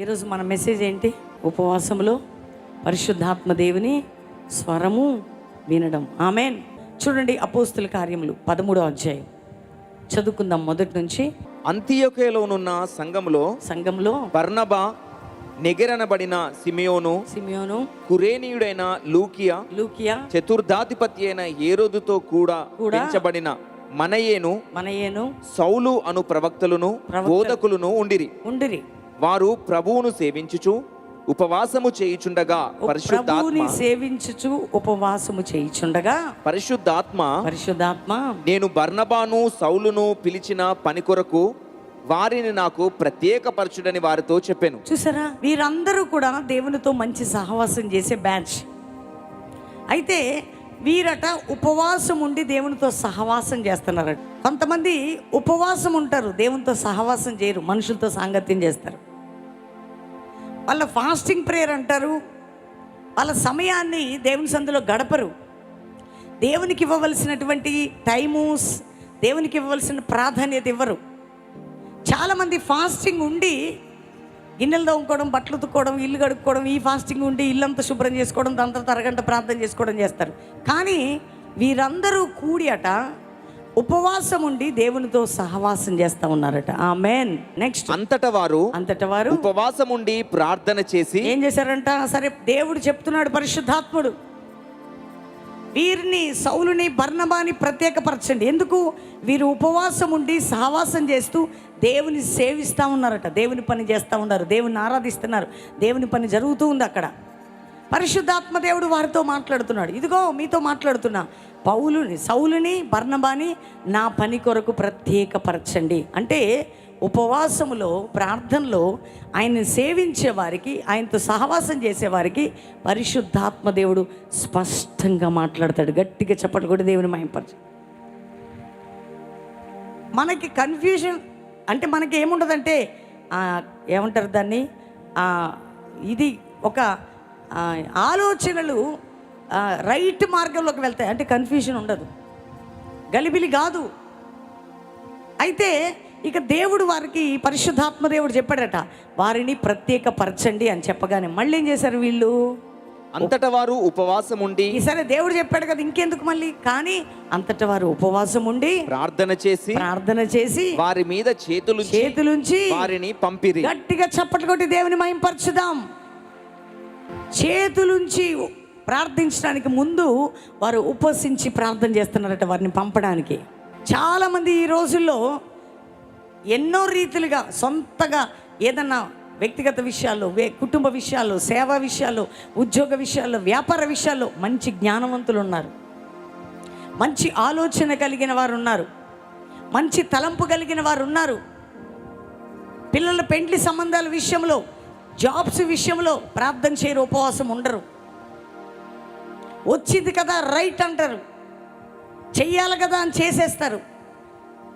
ఈరోజు మన మెసేజ్ ఏంటి? ఉపవాసంలో పరిశుద్ధాత్మ దేవుని స్వరము వినడం. ఆమెన్ చూడండి అపోస్తుల కార్యములు పదమూడో అధ్యాయం. చదువుకుందాం మొదటి నుంచి. అంత్యోకేలోనున్న సంఘములో సంఘంలో బర్నబా నెగరనబడిన సిమియోను సిమియోను కురేనీయుడైన లూకియా లూకియా చతుర్ధాధిపతి అయిన ఏరోదుతో కూడా కూడా పెంచబడిన మనయేను మనయేను సౌలు అను ప్రవక్తలను ప్రవక్త- బోధకులను ఉండిరి. ఉండిరి. వారు ప్రభువును సేవించుచు ఉపవాసము చేయుచుండగా పరిశుద్ధాత్మ ప్రభువుని సేవించుచు ఉపవాసము చేయిచుండగా పరిశుద్ధాత్మ పరిశుద్ధాత్మ నేను బర్నబాను సౌలును పిలిచిన పని కొరకు వారిని నాకు ప్రత్యేకపరచుడని వారితో చెప్పాను. చూసారా? వీరందరూ కూడా దేవునితో మంచి సహవాసం చేసే బ్యాచ్. అయితే వీరట ఉపవాసం ఉండి దేవునితో సహవాసం చేస్తున్నారట. కొంతమంది ఉపవాసం ఉంటారు దేవునితో సహవాసం చేయరు మనుషులతో సాంగత్యం చేస్తారు. వాళ్ళ ఫాస్టింగ్ ప్రేయర్ అంటారు. వాళ్ళ సమయాన్ని దేవుని సందులో గడపరు. దేవునికి ఇవ్వవలసినటువంటి టైముస్ దేవునికి ఇవ్వవలసిన ప్రాధాన్యత ఇవ్వరు. చాలామంది ఫాస్టింగ్ ఉండి గిన్నెలు తోముకోవడం బట్టలు ఉతుక్కోవడం ఇల్లు కడుక్కోవడం ఈ ఫాస్టింగ్ ఉండి ఇల్లంతా శుభ్రం చేసుకోవడం దాని తర్వాత అరగంట ప్రార్థన చేసుకోవడం చేస్తారు. కానీ వీరందరూ కూడి అట ఉపవాసం ఉండి దేవునితో సహవాసం చేస్తూ ఉన్నారట. ఆ మెయిన్ నెక్స్ట్ అంతట వారు అంతట వారు ఉపవాసముండి ప్రార్థన చేసి ఏం చేశారంట? సరే దేవుడు చెప్తున్నాడు పరిశుద్ధాత్ముడు. వీరిని సౌలుని బర్ణబాని ప్రత్యేకపరచండి. ఎందుకు? వీరు ఉపవాసం ఉండి సహవాసం చేస్తూ దేవుని సేవిస్తూ ఉన్నారట. దేవుని పని చేస్తూ ఉన్నారు. దేవుని ఆరాధిస్తున్నారు. దేవుని పని జరుగుతూ ఉంది అక్కడ. పరిశుద్ధాత్మ దేవుడు వారితో మాట్లాడుతున్నాడు. ఇదిగో మీతో మాట్లాడుతున్నా. పౌలుని సౌలుని బర్ణబాని నా పని కొరకు ప్రత్యేకపరచండి. అంటే ఉపవాసములో ప్రార్థనలో ఆయన్ని సేవించే వారికి ఆయనతో సహవాసం చేసేవారికి పరిశుద్ధాత్మ దేవుడు స్పష్టంగా మాట్లాడతాడు. గట్టిగా చెప్పడం కూడా దేవుని మాయంపరచు మనకి కన్ఫ్యూజన్ అంటే మనకి ఏముండదంటే ఏమంటారు దాన్ని? ఇది ఒక ఆలోచనలు రైట్ మార్గంలోకి వెళ్తాయి. అంటే కన్ఫ్యూజన్ ఉండదు. గలిబిలి కాదు. అయితే ఇక దేవుడు వారికి పరిశుద్ధాత్మ దేవుడు చెప్పాడట వారిని ప్రత్యేకపరచండి అని చెప్పగానే మళ్ళీ ఏం చేశారు వీళ్ళు? అంతట వారు ఉపవాసముండి ఈసారి దేవుడు చెప్పాడు కదా ఇంకెందుకు మళ్ళీ? కానీ అంతటా వారు ఉపవాసం ఉండి ప్రార్థన చేసి ప్రార్థన చేసి వారి మీద చేతులు చేతులుంచి వారిని పంపిరి. గట్టిగా చప్పట్లు కొట్టి దేవుని మహింపరచుదాం. చేతులుంచి ప్రార్థించడానికి ముందు వారు ఉపసించి ప్రార్థన చేస్తున్నారట వారిని పంపడానికి. చాలామంది ఈ రోజుల్లో ఎన్నో రీతిలుగా సొంతగా ఏదన్నా వ్యక్తిగత విషయాల్లో వే కుటుంబ విషయాల్లో సేవా విషయాల్లో ఉద్యోగ విషయాల్లో వ్యాపార విషయాల్లో మంచి జ్ఞానవంతులు ఉన్నారు. మంచి ఆలోచన కలిగిన వారు ఉన్నారు. మంచి తలంపు కలిగిన వారు ఉన్నారు. పిల్లల పెండ్లి సంబంధాల విషయంలో జాబ్స్ విషయంలో ప్రార్థన చేయరు ఉపవాసం ఉండరు. వచ్చింది కదా రైట్ అంటారు. చెయ్యాలి కదా అని చేసేస్తారు.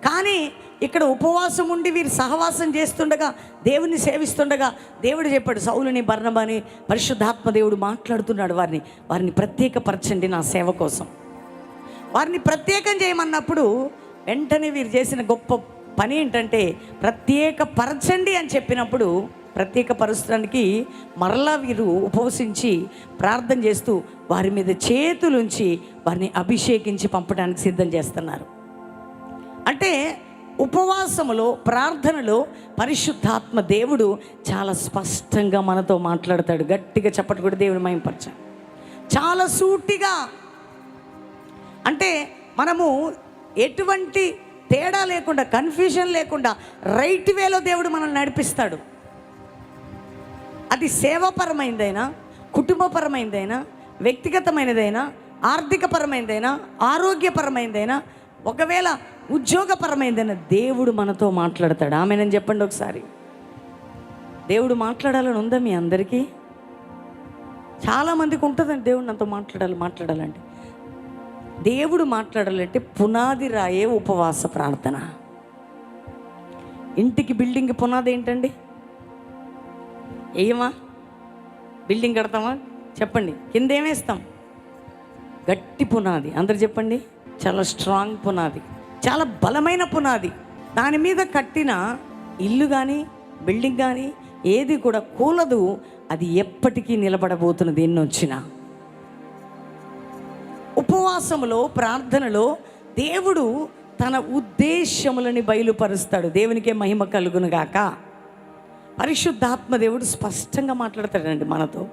కానీ ఇక్కడ ఉపవాసం ఉండి వీరు సహవాసం చేస్తుండగా దేవుని సేవిస్తుండగా దేవుడు చెప్పాడు సౌలుని బర్ణమని పరిశుద్ధాత్మ దేవుడు మాట్లాడుతున్నాడు వారిని. వారిని ప్రత్యేకపరచండి నా సేవ కోసం. వారిని ప్రత్యేకం చేయమన్నప్పుడు వెంటనే వీరు చేసిన గొప్ప పని ఏంటంటే ప్రత్యేక పరచండి అని చెప్పినప్పుడు ప్రత్యేక మరలా వీరు ఉపవసించి ప్రార్థన చేస్తూ వారి మీద చేతులుంచి వారిని అభిషేకించి పంపడానికి సిద్ధం చేస్తున్నారు. అంటే ఉపవాసములో ప్రార్థనలో పరిశుద్ధాత్మ దేవుడు చాలా స్పష్టంగా మనతో మాట్లాడతాడు. గట్టిగా చెప్పటి కూడా దేవుని మయంపరచాలి చాలా సూటిగా. అంటే మనము ఎటువంటి తేడా లేకుండా కన్ఫ్యూజన్ లేకుండా రైట్ వేలో దేవుడు మనల్ని నడిపిస్తాడు. అది సేవాపరమైనదైనా కుటుంబపరమైనదైనా వ్యక్తిగతమైనదైనా ఆర్థికపరమైనదైనా ఆరోగ్యపరమైనదైనా ఒకవేళ ఉద్యోగపరమైనదైనా దేవుడు మనతో మాట్లాడతాడు. ఆమెనని చెప్పండి ఒకసారి. దేవుడు మాట్లాడాలని ఉందా మీ అందరికీ? చాలామందికి ఉంటుందండి దేవుడు నాతో మాట్లాడాలి మాట్లాడాలండి దేవుడు మాట్లాడాలంటే పునాది రాయే ఉపవాస ప్రార్థన. ఇంటికి బిల్డింగ్ పునాది ఏంటండి వేయమా? బిల్డింగ్ కడతామా? చెప్పండి. కింద ఏమేస్తాం గట్టి పునాది. అందరు చెప్పండి. చాలా స్ట్రాంగ్ పునాది. చాలా బలమైన పునాది. దాని మీద కట్టిన ఇల్లు కానీ బిల్డింగ్ కానీ ఏది కూడా కూలదు. అది ఎప్పటికీ నిలబడబోతున్నది ఎన్నొచ్చినా ఉపవాసములో ప్రార్థనలో దేవుడు తన ఉద్దేశములని బయలుపరుస్తాడు. దేవునికే మహిమ కలుగును గాక. పరిశుద్ధాత్మ దేవుడు స్పష్టంగా మాట్లాడతాడండి మనతో.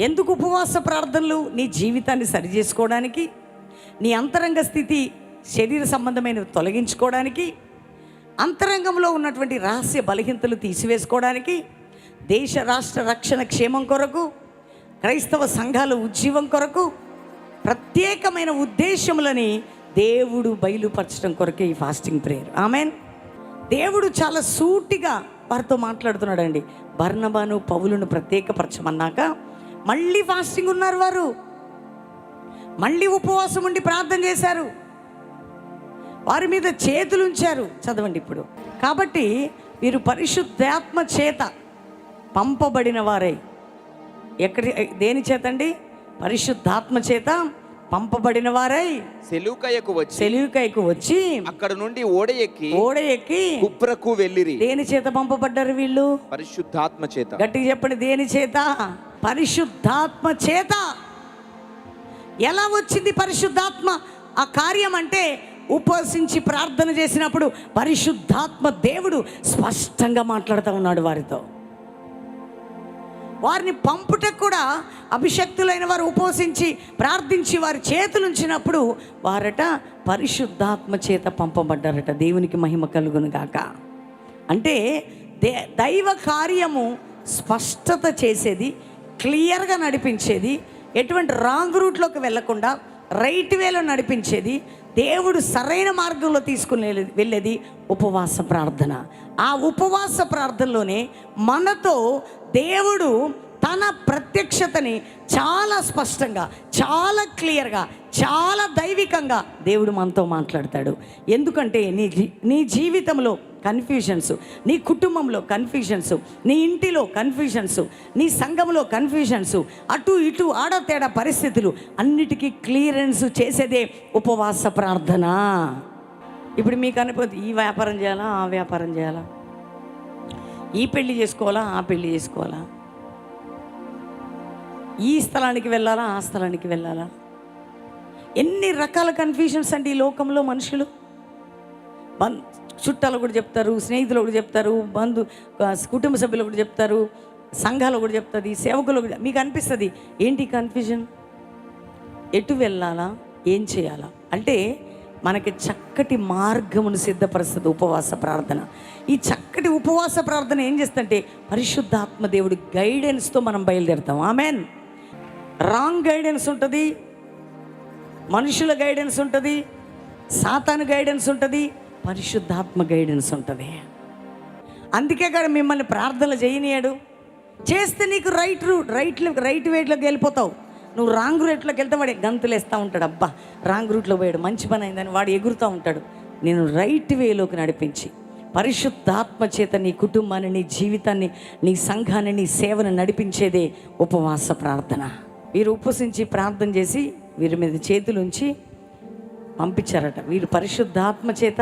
ఎందుకు ఉపవాస ప్రార్థనలు? నీ జీవితాన్ని సరిచేసుకోవడానికి నీ అంతరంగ స్థితి శరీర సంబంధమైన తొలగించుకోవడానికి అంతరంగంలో ఉన్నటువంటి రహస్య బలహీనతలు తీసివేసుకోవడానికి దేశ రాష్ట్ర రక్షణ క్షేమం కొరకు క్రైస్తవ సంఘాల ఉజ్జీవం కొరకు ప్రత్యేకమైన ఉద్దేశములని దేవుడు బయలుపరచడం కొరకే ఈ ఫాస్టింగ్ ప్రేయర్. ఆమెన్. దేవుడు చాలా సూటిగా వారితో మాట్లాడుతున్నాడండి. బర్ణబాను పౌలును ప్రత్యేకపరచమన్నాక మళ్ళీ ఫాస్టింగ్ ఉన్నారు వారు. మళ్ళీ ఉపవాసం ఉండి ప్రార్థన చేశారు. వారి మీద చేతులు ఉంచారు చదవండి ఇప్పుడు. కాబట్టి వీరు పరిశుద్ధాత్మ చేత పంపబడిన వారై. ఎక్కడి దేని చేతండి? పరిశుద్ధాత్మ చేత పంపబడిన వారై సెలూకయ్యకు వచ్చి సెలియుకైకు వచ్చి అక్కడ నుండి ఓడ ఎక్కి ఓడ ఎక్కి కుప్రకు వెళ్ళిరి. దేని చేత పంపబడ్డారు వీళ్ళు? పరిశుద్ధాత్మ చేత. గట్టిగా చెప్పండి దేని చేత? పరిశుద్ధాత్మ చేత. ఎలా వచ్చింది పరిశుద్ధాత్మ? ఆ కార్యం అంటే ఉపవసించి ప్రార్థన చేసినప్పుడు పరిశుద్ధాత్మ దేవుడు స్పష్టంగా మాట్లాడుతూ ఉన్నాడు వారితో. వారిని పంపుటకు కూడా అభిషక్తులైన వారు ఉపవసించి ప్రార్థించి వారి చేతులుంచినప్పుడు వారట పరిశుద్ధాత్మ చేత పంపబడ్డారట. దేవునికి మహిమ కలుగును గాక. అంటే దే దైవ కార్యము స్పష్టత చేసేది క్లియర్గా నడిపించేది ఎటువంటి రాంగ్ రూట్లోకి వెళ్ళకుండా రైట్ వేలో నడిపించేది దేవుడు సరైన మార్గంలో తీసుకుని వెళ్ళేది ఉపవాస ప్రార్థన. ఆ ఉపవాస ప్రార్థనలోనే మనతో దేవుడు తన ప్రత్యక్షతని చాలా స్పష్టంగా చాలా క్లియర్గా చాలా దైవికంగా దేవుడు మనతో మాట్లాడతాడు. ఎందుకంటే నీ జీ- నీ జీవితంలో కన్ఫ్యూషన్సు నీ కుటుంబంలో కన్ఫ్యూషన్స్ నీ ఇంటిలో కన్ఫ్యూషన్సు నీ సంఘంలో కన్ఫ్యూషన్స్ అటు ఇటు ఆడ తేడా పరిస్థితులు అన్నిటికీ క్లియరెన్స్ చేసేదే ఉపవాస ప్రార్థన. ఇప్పుడు మీకు అనిపోతుంది ఈ వ్యాపారం చేయాలా ఆ వ్యాపారం చేయాలా? ఈ పెళ్ళి చేసుకోవాలా ఆ పెళ్ళి చేసుకోవాలా? ఈ స్థలానికి వెళ్ళాలా ఆ స్థలానికి వెళ్ళాలా? ఎన్ని రకాల కన్ఫ్యూషన్స్ అండి ఈ లోకంలో మనుషులు? బం చుట్టాలు కూడా చెప్తారు స్నేహితులు కూడా చెప్తారు బంధు కుటుంబ సభ్యులు కూడా చెప్తారు సంఘాలు కూడా చెప్తుంది సేవకులు కూడా మీకు అనిపిస్తుంది ఏంటి కన్ఫ్యూజన్ ఎటు వెళ్ళాలా ఏం చేయాలా? అంటే మనకి చక్కటి మార్గమును సిద్ధపరుస్తుంది ఉపవాస ప్రార్థన. ఈ చక్కటి ఉపవాస ప్రార్థన ఏం చేస్తుంటే పరిశుద్ధాత్మ దేవుడి గైడెన్స్తో మనం బయలుదేరుతాం. ఆమెన్ రాంగ్ గైడెన్స్ ఉంటుంది మనుషుల గైడెన్స్ ఉంటుంది సాతాను గైడెన్స్ ఉంటుంది పరిశుద్ధాత్మ గైడెన్స్ ఉంటుంది. అందుకే కాదు మిమ్మల్ని ప్రార్థనలు చేయనీయాడు. చేస్తే నీకు రైట్ రూట్ రైట్ రైట్ వేట్లోకి వెళ్ళిపోతావు. నువ్వు రాంగ్ రూట్లోకి వెళ్తే వాడు గంతులు వేస్తూ ఉంటాడు. అబ్బా రాంగ్ రూట్లో పోయాడు మంచి పని అయిందని వాడు ఎగురుతూ ఉంటాడు. నేను రైట్ వేలోకి నడిపించి పరిశుద్ధాత్మ చేత నీ కుటుంబాన్ని నీ జీవితాన్ని నీ సంఘాన్ని నీ సేవను నడిపించేదే ఉపవాస ప్రార్థన. వీరు ఉపవసించి ప్రార్థన చేసి వీరి మీద చేతులు ఉంచి పంపించారట. వీరు పరిశుద్ధాత్మ చేత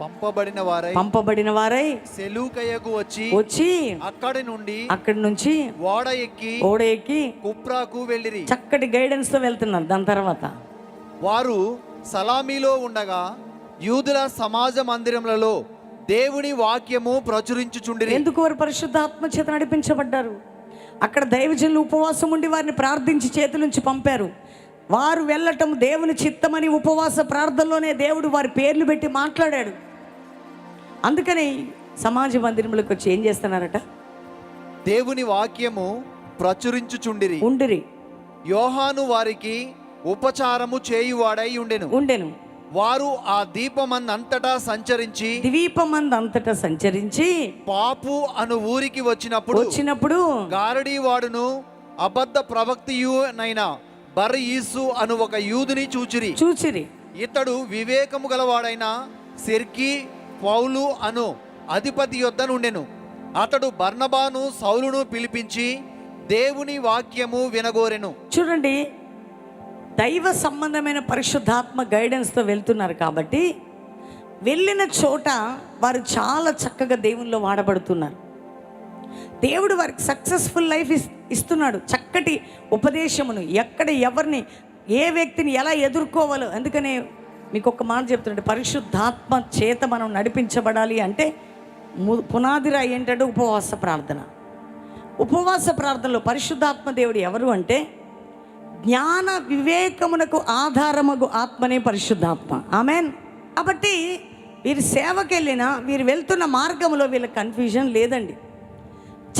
పంపబడిన వారై పంపబడిన వారై సెలూకయ్యకు వచ్చి వచ్చి అక్కడి నుండి అక్కడి నుంచి ఓడ ఎక్కి ఓడ ఎక్కి కుప్రాకు వెళ్ళిరి. చక్కటి గైడెన్స్తో వెళ్తున్నారు దాని తర్వాత. వారు సలామీలో ఉండగా యూదుల సమాజ మందిరములలో దేవుని వాక్యము ప్రచురించుచుండిరి. ఎందుకు వారు పరిశుద్ధాత్మ చేత నడిపించబడ్డారు? అక్కడ దైవజనులు ఉపవాసం ఉండి వారిని ప్రార్థించి చేతులుంచి పంపారు. వారు వెళ్ళటం దేవుని చిత్తమని ఉపవాస ప్రార్థనలోనే దేవుడు వారి పేర్లు పెట్టి మాట్లాడాడు. అందుకని సమాజ మందిరంలోకి వచ్చి ఏం చేస్తున్నారట? దేవుని వాక్యము ప్రచురించుచుండిరి. ఉండిరి. యోహాను వారికి ఉపచారము చేయువాడై ఉండెను. ఉండెను. వారు ఆ దీపమందంతటా సంచరించి ద్వీపమంది అంతటా సంచరించి పాపు అను ఊరికి వచ్చినప్పుడు వచ్చినప్పుడు గారడీవాడును అబద్ధ ప్రవక్తియునైన బర్ ఈసు అను ఒక యూదుని చూచిరి. చూచిరి. ఇతడు వివేకము గలవాడైన సెర్కి పౌలు అను అధిపతి యొద్ద నుండెను అతడు బర్నబాను సౌలును పిలిపించి దేవుని వాక్యము వినగోరెను. చూడండి దైవ సంబంధమైన పరిశుద్ధాత్మ గైడెన్స్తో వెళ్తున్నారు కాబట్టి వెళ్ళిన చోట వారు చాలా చక్కగా దేవుల్లో వాడబడుతున్నారు. దేవుడు వారికి సక్సెస్ఫుల్ లైఫ్ ఇస్- ఇస్తున్నాడు. చక్కటి ఉపదేశమును ఎక్కడ ఎవరిని ఏ వ్యక్తిని ఎలా ఎదుర్కోవాలో అందుకనే మీకు ఒక మాట చెప్తున్నాడు. పరిశుద్ధాత్మ చేత మనం నడిపించబడాలి అంటే ము- ఏంటంటే ఉపవాస ప్రార్థన. ఉపవాస ప్రార్థనలో పరిశుద్ధాత్మ దేవుడు ఎవరు అంటే జ్ఞాన వివేకమునకు ఆధారముగు ఆత్మనే పరిశుద్ధాత్మ. ఆమెన్. కాబట్టి వీరి సేవకి వీరు వెళ్తున్న మార్గంలో వీళ్ళ కన్ఫ్యూజన్ లేదండి.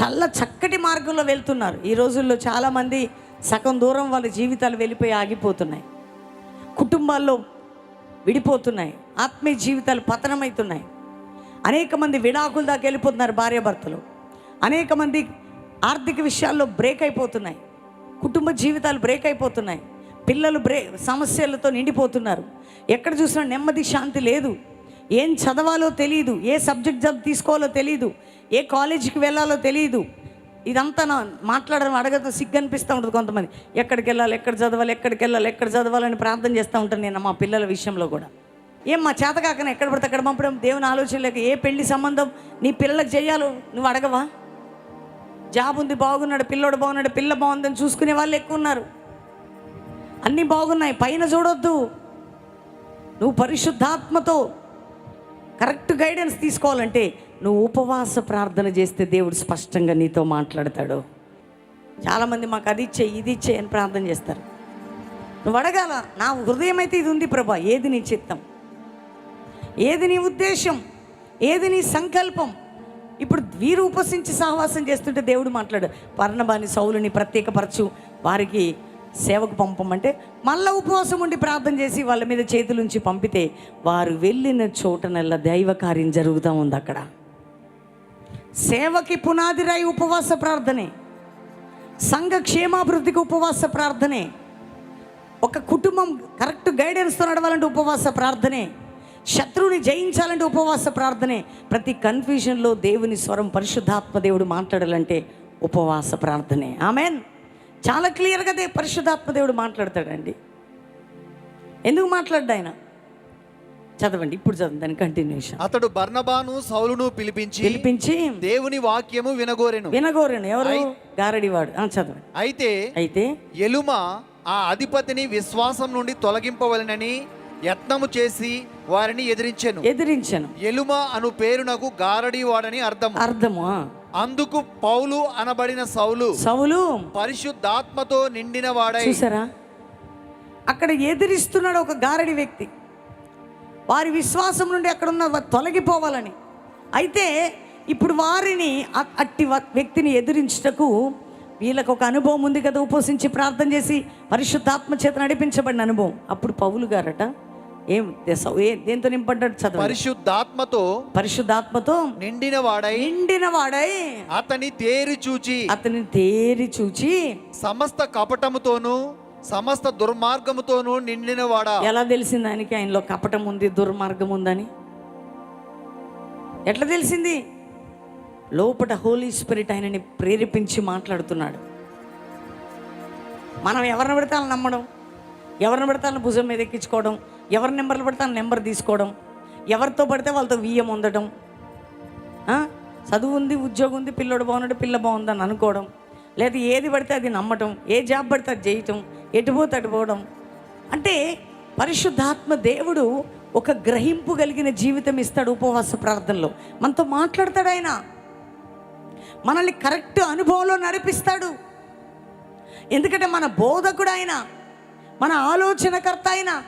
చల్ల చక్కటి మార్గంలో వెళ్తున్నారు. ఈ రోజుల్లో చాలామంది సగం దూరం వాళ్ళ జీవితాలు వెళ్ళిపోయి ఆగిపోతున్నాయి. కుటుంబాల్లో విడిపోతున్నాయి. ఆత్మీయ జీవితాలు పతనమవుతున్నాయి అనేక మంది విడాకుల దాకా వెళ్ళిపోతున్నారు భార్యాభర్తలు. అనేక మంది ఆర్థిక విషయాల్లో బ్రేక్ అయిపోతున్నాయి. కుటుంబ జీవితాలు బ్రేక్ అయిపోతున్నాయి. పిల్లలు బ్రే సమస్యలతో నిండిపోతున్నారు. ఎక్కడ చూసినా నెమ్మది శాంతి లేదు. ఏం చదవాలో తెలియదు ఏ సబ్జెక్ట్ జబ్ తీసుకోవాలో తెలియదు ఏ కాలేజీకి వెళ్ళాలో తెలియదు ఇదంతా నా మాట్లాడడం అడగడం సిగ్గు అనిపిస్తూ ఉంటుంది కొంతమంది. ఎక్కడికి వెళ్ళాలి ఎక్కడ చదవాలి ఎక్కడికి వెళ్ళాలి ఎక్కడ చదవాలని ప్రార్థన చేస్తూ ఉంటాను నేను మా పిల్లల విషయంలో కూడా. ఏం మా చేత కాకనే ఎక్కడ పడితే అక్కడ పంపడం? దేవుని ఆలోచన లేక ఏ పెళ్ళి సంబంధం? నీ పిల్లలకు చేయాలో నువ్వు అడగవా? జాబ్ ఉంది బాగున్నాడు పిల్లోడు బాగున్నాడు పిల్ల బాగుందని చూసుకునే వాళ్ళు ఎక్కువ ఉన్నారు. అన్నీ బాగున్నాయి పైన చూడొద్దు. నువ్వు పరిశుద్ధాత్మతో కరెక్ట్ గైడెన్స్ తీసుకోవాలంటే నువ్వు ఉపవాస ప్రార్థన చేస్తే దేవుడు స్పష్టంగా నీతో మాట్లాడతాడు. చాలామంది మాకు అది ఇచ్చే ఇది ఇచ్చే అని ప్రార్థన చేస్తారు. నువ్వు అడగాల నా హృదయం అయితే ఇది ఉంది ప్రభా ఏది నీ చిత్తం? ఏది నీ ఉద్దేశం? ఏది నీ సంకల్పం? ఇప్పుడు వీరు ఉపసించి సహవాసం చేస్తుంటే దేవుడు మాట్లాడు పర్ణబాని సౌలుని ప్రత్యేకపరచు వారికి సేవకు పంపమంటే మళ్ళా ఉపవాసం ఉండి ప్రార్థన చేసి వాళ్ళ మీద చేతులుంచి పంపితే వారు వెళ్ళిన చోటనల్లా దైవ కార్యం జరుగుతూ ఉంది అక్కడ. సేవకి పునాది రాయి ఉపవాస ప్రార్థనే సంఘ క్షేమాభివృద్ధికి ఉపవాస ప్రార్థనే ఒక కుటుంబం కరెక్ట్ గైడెన్స్తో నడవాలంటే ఉపవాస ప్రార్థనే. శత్రువుని జయించాలంటే ఉపవాస ప్రార్థనే. ప్రతి కన్ఫ్యూజన్లో దేవుని స్వరం పరిశుద్ధాత్మ దేవుడు మాట్లాడాలంటే ఉపవాస ప్రార్థనే. ఆమెన్. చాలా క్లియర్గా దే పరిశుద్ధాత్మ దేవుడు మాట్లాడతాడండి. ఎందుకు మాట్లాడ్డా ఆయన? చదవండి ఇప్పుడు చదవండి దాని కంటిన్యూషన్ అతడు బర్నబాను సౌలును పిలిపించి పిలిపించి దేవుని వాక్యము వినగోరెను. వినగోరను. ఎవరు? గారడివాడు. చదవండి. అయితే అయితే ఎలుమ ఆ అధిపతిని విశ్వాసం నుండి తొలగింపవలనని యత్నము చేసి వారిని ఎదిరించెను. ఎదిరించను. ఎలుమ అను పేరునకు గారడి వాడని అర్థం అర్థము. అందుకు పౌలు అనబడిన సౌలు సౌలు పరిశుద్ధాత్మతో నిండిన వాడై చూసారా? అక్కడ ఎదిరిస్తున్నాడు ఒక గారడి వ్యక్తి. వారి విశ్వాసం నుండి అక్కడ ఉన్న తొలగిపోవాలని. అయితే ఇప్పుడు వారిని అట్టి వ్యక్తిని ఎదిరించుటకు వీళ్ళకు ఒక అనుభవం ఉంది కదా ఉపవసించి ప్రార్థన చేసి పరిశుద్ధాత్మ చేత నడిపించబడిన అనుభవం. అప్పుడు పౌలు గారట ఏం దేంతో నింపడ్డాడు చదువు? పరిశుద్ధాత్మతో పరిశుద్ధాత్మతో నిండిన వాడై నిండిన వాడై అతని తేరి చూచి అతని తేరి చూచి సమస్త కపటముతోను సమస్త దుర్మార్గముతోను నిండిన వాడా ఎలా తెలిసింది ఆయనకి? ఆయనలో కపటం ఉంది దుర్మార్గం ఉందని. ఎట్లా తెలిసింది? లోపట హోలీ స్పిరిట్ ఆయనని ప్రేరేపించి మాట్లాడుతున్నాడు. మనం ఎవరిని పడితే వాళ్ళని నమ్మడం? ఎవరిని పడితే వాళ్ళని భుజం మీద ఎక్కించుకోవడం? ఎవరి నెంబర్లు పడితే ఆ నెంబర్ తీసుకోవడం ఎవరితో పడితే వాళ్ళతో వియ్యం ఉండటం చదువు ఉంది ఉద్యోగం ఉంది పిల్లడు బాగున్నాడు పిల్ల బాగుందని అనుకోవడం లేదా ఏది పడితే అది నమ్మటం ఏ జాబ్ పడితే అది చేయటం ఎటు అటుపోవడం పోవడం. అంటే పరిశుద్ధాత్మ దేవుడు ఒక గ్రహింపు కలిగిన జీవితం ఇస్తాడు ఉపవాస ప్రార్థనలో. మనతో మాట్లాడతాడు ఆయన. మనల్ని కరెక్ట్ అనుభవంలో నడిపిస్తాడు. ఎందుకంటే మన బోధకుడు ఆయన మన ఆలోచనకర్త ఆయన.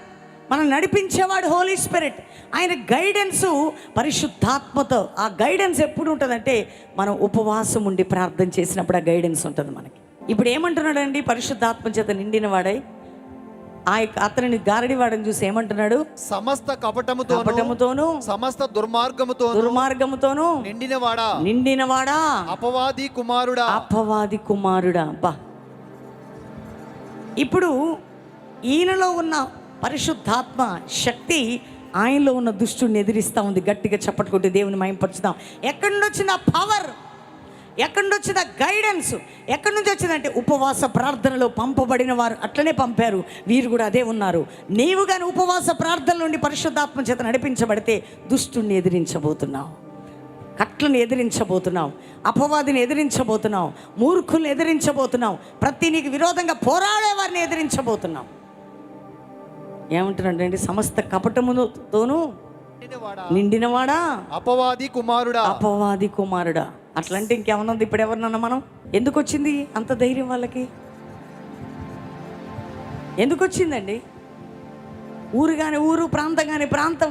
మనం నడిపించేవాడు హోలీ స్పిరిట్ ఆయన గైడెన్స్ పరిశుద్ధాత్మతో. ఆ గైడెన్స్ ఎప్పుడు ఉంటుందంటే మనం ఉపవాసం ఉండి ప్రార్థన చేసినప్పుడు ఆ గైడెన్స్ ఉంటుంది మనకి. ఇప్పుడు ఏమంటున్నాడండి? పరిశుద్ధాత్మ చేత నిండిన వాడై ఆ యొక్క అతనిని గారడివాడని చూసి ఏమంటున్నాడు? సమస్త కపటముతోను కపటముతోను సమస్త దుర్మార్గముతోను దుర్మార్గముతోను నిండిన వాడా నిండినవాడా? అపవాది కుమారుడా? అపవాది కుమారుడా. బా. ఇప్పుడు ఈయనలో ఉన్న పరిశుద్ధాత్మ శక్తి ఆయనలో ఉన్న దుష్టుని ఎదిరిస్తూ ఉంది. గట్టిగా చప్పట్టుకుంటే దేవుని మయంపరుచుదాం ఎక్కడి నుండి వచ్చిన పవర్ ఎక్కడి నుంచి వచ్చిన గైడెన్స్ ఎక్కడి నుంచి వచ్చిందంటే ఉపవాస ప్రార్థనలో పంపబడిన వారు అట్లనే పంపారు. వీరు కూడా అదే ఉన్నారు. నీవు కానీ ఉపవాస ప్రార్థన నుండి పరిశుద్ధాత్మ చేత నడిపించబడితే దుష్టుణ్ణి ఎదిరించబోతున్నావు. కట్లను ఎదిరించబోతున్నావు. అపవాదిని ఎదిరించబోతున్నావు. మూర్ఖుల్ని ఎదిరించబోతున్నావు. ప్రతి నీకు విరోధంగా పోరాడే వారిని ఎదిరించబోతున్నావు. ఏమంటున్నాడండి సమస్త కపటముతోనూ నిండినవాడా, అపవాది కుమారుడా? అపవాది కుమారుడా. అట్లంటే ఇంకేమన్నా ఉంది ఇప్పుడు ఎవరినన్నా మనం? ఎందుకు వచ్చింది అంత ధైర్యం వాళ్ళకి? ఎందుకు వచ్చిందండి ఊరు కానీ ఊరు ప్రాంతం కానీ ప్రాంతం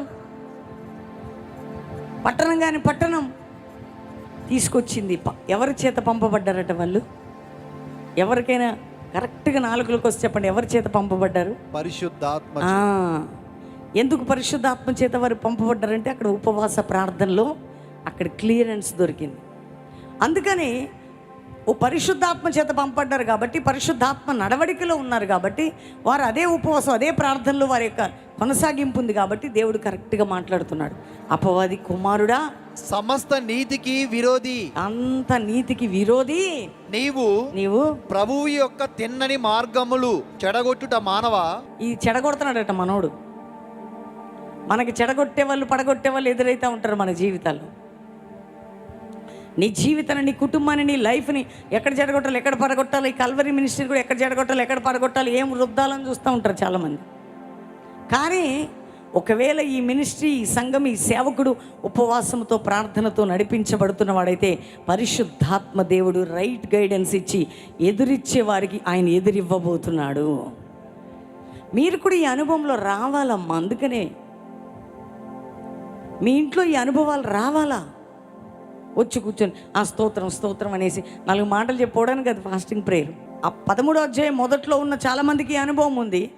పట్టణం కానీ పట్టణం తీసుకొచ్చింది ఎవరి చేత పంపబడ్డారట వాళ్ళు? ఎవరికైనా కరెక్ట్గా నాలుగులకు వచ్చి చెప్పండి. ఎవరి చేత పంపబడ్డారు? పరిశుద్ధాత్మ ఎందుకు పరిశుద్ధాత్మ చేత వారు పంపబడ్డారంటే అక్కడ ఉపవాస ప్రార్థనలో అక్కడ క్లియరెన్స్ దొరికింది. అందుకని ఓ పరిశుద్ధాత్మ చేత పంపడ్డారు కాబట్టి పరిశుద్ధాత్మ నడవడికలో ఉన్నారు కాబట్టి వారు అదే ఉపవాసం అదే ప్రార్థనలో వారి యొక్క కొనసాగింపు ఉంది కాబట్టి దేవుడు కరెక్ట్గా మాట్లాడుతున్నాడు. అపవాది కుమారుడా సమస్త నీతికి విరోధి. అంత నీతికి విరోధి. నీవు నీవు ప్రభువు యొక్క తిన్నని మార్గములు చెడగొట్టుట మానవ? ఈ చెడగొడుతున్నాడట మనోడు. మనకి చెడగొట్టే వాళ్ళు పడగొట్టే వాళ్ళు ఎదురైతే ఉంటారు మన జీవితాల్లో. నీ జీవితాన్ని నీ కుటుంబాన్ని నీ లైఫ్ని ఎక్కడ చెడగొట్టాలి ఎక్కడ పడగొట్టాలి ఈ కల్వరి మినిస్ట్రీ కూడా ఎక్కడ చెడగొట్టాలి ఎక్కడ పడగొట్టాలి ఏం రుద్దాలని చూస్తూ ఉంటారు చాలామంది. కానీ ఒకవేళ ఈ మినిస్ట్రీ ఈ సంఘం ఈ సేవకుడు ఉపవాసంతో ప్రార్థనతో నడిపించబడుతున్న వాడైతే పరిశుద్ధాత్మ దేవుడు రైట్ గైడెన్స్ ఇచ్చి ఎదురిచ్చే వారికి ఆయన ఎదురివ్వబోతున్నాడు. మీరు కూడా ఈ అనుభవంలో రావాలమ్మా అందుకనే. మీ ఇంట్లో ఈ అనుభవాలు రావాలా? వచ్చి కూర్చొని ఆ స్తోత్రం స్తోత్రం అనేసి నాలుగు మాటలు చెప్పుకోవడానికి అది ఫాస్టింగ్ ప్రేయర్. ఆ పదమూడో అధ్యాయం మొదట్లో ఉన్న చాలామందికి ఈ అనుభవం ఉంది.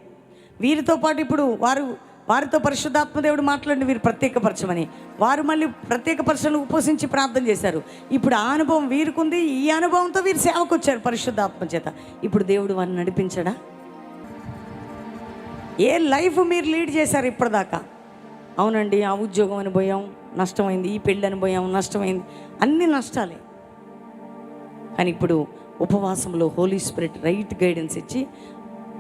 వీరితో పాటు ఇప్పుడు వారు వారితో పరిశుద్ధాత్మదేవుడు దేవుడు మాట్లాడిన వీరు ప్రత్యేకపరచమని. వారు మళ్ళీ ప్రత్యేకపరచను ఉపసించి ప్రార్థన చేశారు. ఇప్పుడు ఆ అనుభవం వీరికుంది ఈ అనుభవంతో వీరు సేవకు వచ్చారు పరిశుద్ధాత్మ చేత. ఇప్పుడు దేవుడు వారిని నడిపించడా? ఏ లైఫ్ మీరు లీడ్ చేశారు ఇప్పటిదాకా? అవునండి ఆ ఉద్యోగం అని నష్టమైంది ఈ పెళ్ళి అనుభవం నష్టమైంది అన్ని నష్టాలే. కానీ ఇప్పుడు ఉపవాసంలో హోలీ స్పిరిట్ రైట్ గైడెన్స్ ఇచ్చి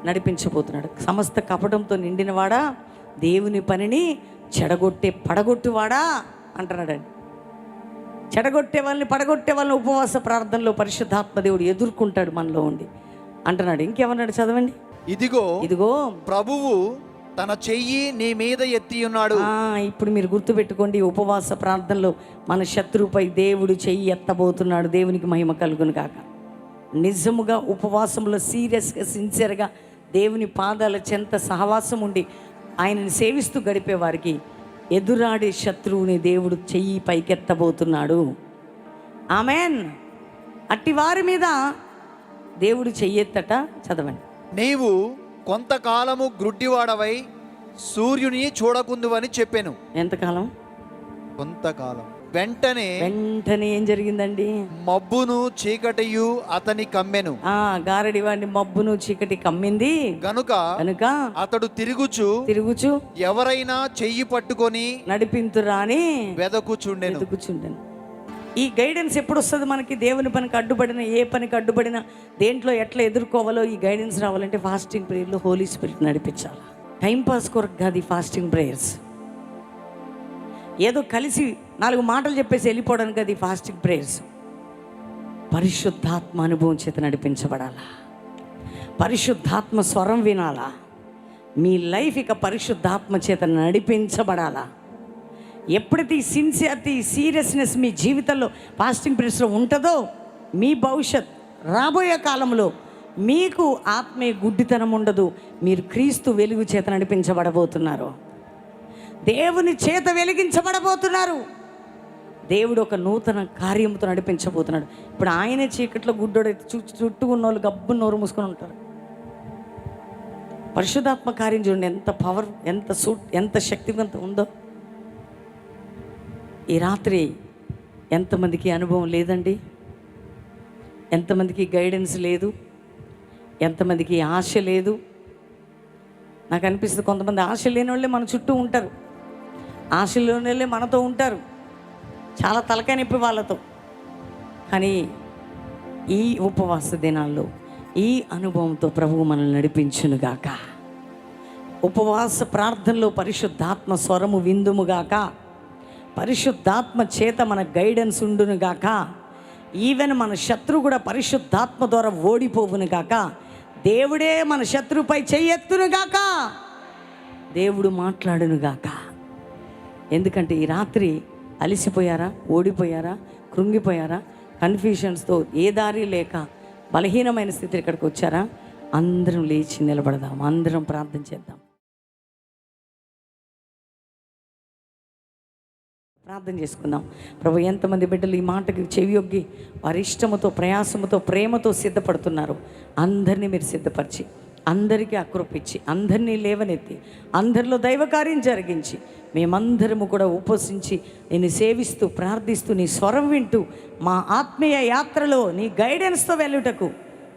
నడిపించబోతున్నాడు. సమస్త కపటంతో నిండినవాడా? దేవుని పనిని చెడగొట్టే పడగొట్టువాడా? అంటున్నాడండి. చెడగొట్టే వాళ్ళని పడగొట్టే వాళ్ళని ఉపవాస ప్రార్థనలో పరిశుద్ధాత్మ దేవుడు ఎదుర్కొంటాడు మనలో ఉండి. అంటున్నాడు. ఇంకేమన్నాడు చదవండి? ఇదిగో ఇదిగో. ప్రభువు తన చెయ్యి నీ మీద ఎత్తి ఉన్నాడు. ఇప్పుడు మీరు గుర్తుపెట్టుకోండి ఈ ఉపవాస ప్రార్థనలో మన శత్రువుపై దేవుడు చెయ్యి ఎత్తబోతున్నాడు. దేవునికి మహిమ కలుగును కాక నిజముగా ఉపవాసంలో సీరియస్గా సిన్సియర్గా దేవుని పాదాల చెంత సహవాసం ఉండి ఆయనని సేవిస్తూ గడిపే వారికి ఎదురాడే శత్రువుని దేవుడు చెయ్యి పైకెత్తబోతున్నాడు. ఆమెన్. అట్టి వారి మీద దేవుడు చెయ్యెత్తట చదవండి. నీవు కొంతకాలము గ్రుడ్డివాడవై సూర్యుని చూడకుందువని చెప్పాను. ఎంతకాలం? కొంతకాలం. వెంటనే వెంటనే ఏం జరిగిందండి? మబ్బును చీకటియు అతని కమ్మెను. ఆ గారడి వాడిని మబ్బును చీకటి కమ్మింది. గనుక కనుక అతడు తిరుగుచు తిరుగుచు ఎవరైనా చెయ్యి పట్టుకొని నడిపింతురా అని వెదకుచుండెను. ఎదుగుచుండెను ఈ గైడెన్స్ ఎప్పుడు వస్తుంది మనకి? దేవుని పనికి అడ్డుపడిన ఏ పనికి అడ్డుపడిన దేంట్లో ఎట్లా ఎదుర్కోవాలో ఈ గైడెన్స్ రావాలంటే ఫాస్టింగ్ ప్రేయర్లో హోలీ స్పిరిట్ నడిపించాలి. టైం పాస్ కొరకు కాదు ఈ ఫాస్టింగ్ ప్రేయర్స్ ఏదో కలిసి నాలుగు మాటలు చెప్పేసి వెళ్ళిపోవడానికి అది ఫాస్టింగ్ ప్రేయర్స్. పరిశుద్ధాత్మ అనుభవం చేత నడిపించబడాలా? పరిశుద్ధాత్మ స్వరం వినాలా? మీ లైఫ్ ఇక పరిశుద్ధాత్మ చేత నడిపించబడాలా? ఎప్పుడైతే ఈ సిన్సియారిటీ సీరియస్నెస్ మీ జీవితంలో ఫాస్టింగ్ ప్రేయర్స్లో ఉంటుందో మీ భవిష్యత్ రాబోయే కాలంలో మీకు ఆత్మీయ గుడ్డితనం ఉండదు. మీరు క్రీస్తు వెలుగు చేత నడిపించబడబోతున్నారు. దేవుని చేత వెలిగించబడబోతున్నారు. దేవుడు ఒక నూతన కార్యముతో నడిపించబోతున్నాడు. ఇప్పుడు ఆయనే చీకట్లో గుడ్డోడైతే చు చుట్టూ ఉన్న వాళ్ళు గబ్బు నోరు మూసుకొని ఉంటారు. పరిశుధాత్మ కార్యం చూడండి ఎంత పవర్ ఎంత సూట్ ఎంత శక్తివంతం ఉందో. ఈ రాత్రి ఎంతమందికి అనుభవం లేదండి? ఎంతమందికి గైడెన్స్ లేదు? ఎంతమందికి ఆశ లేదు? నాకు అనిపిస్తుంది కొంతమంది ఆశ లేని వాళ్ళే మన చుట్టూ ఉంటారు. ఆశ మనతో ఉంటారు. చాలా తలకాయ నొప్పి వాళ్ళతో. కానీ ఈ ఉపవాస దినాల్లో ఈ అనుభవంతో ప్రభువు మనల్ని నడిపించునుగాక. ఉపవాస ప్రార్థనలో పరిశుద్ధాత్మ స్వరము విందుముగాక. పరిశుద్ధాత్మ చేత మన గైడెన్స్ ఉండునుగాక. ఈవెన్ మన శత్రువు కూడా పరిశుద్ధాత్మ ద్వారా ఓడిపోవునుగాక. దేవుడే మన శత్రుపై చెయ్యెత్తునుగాక. దేవుడు మాట్లాడునుగాక. ఎందుకంటే ఈ రాత్రి అలిసిపోయారా? ఓడిపోయారా? కృంగిపోయారా? కన్ఫ్యూషన్స్తో ఏ దారి లేక బలహీనమైన స్థితి ఇక్కడికి వచ్చారా? అందరం లేచి నిలబడదాం. అందరం ప్రార్థన చేద్దాం. ప్రార్థన చేసుకుందాం. ప్రభు ఎంతమంది బిడ్డలు ఈ మాటకి చెవియొగ్గి వారి ఇష్టముతో ప్రయాసముతో ప్రేమతో సిద్ధపడుతున్నారు? అందరినీ మీరు సిద్ధపరిచి అందరికీ అక్రొప్పించి అందరినీ లేవనెత్తి అందరిలో దైవకార్యం జరిగించి మేమందరము కూడా ఉపసించి నేను సేవిస్తూ ప్రార్థిస్తూ నీ స్వరం వింటూ మా ఆత్మీయ యాత్రలో నీ గైడెన్స్తో వెళ్ళుటకు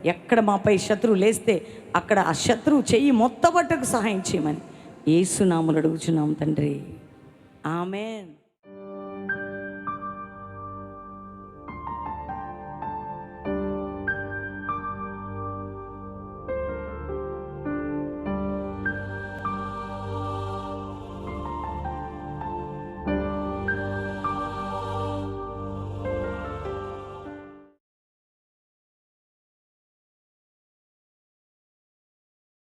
ఎక్కడ మాపై శత్రువు లేస్తే అక్కడ ఆ శత్రువు చెయ్యి మొత్తబట్టకు సహాయం చేయమని. ఏసునాములు అడుగుచున్నాం తండ్రి. ఆమెన్.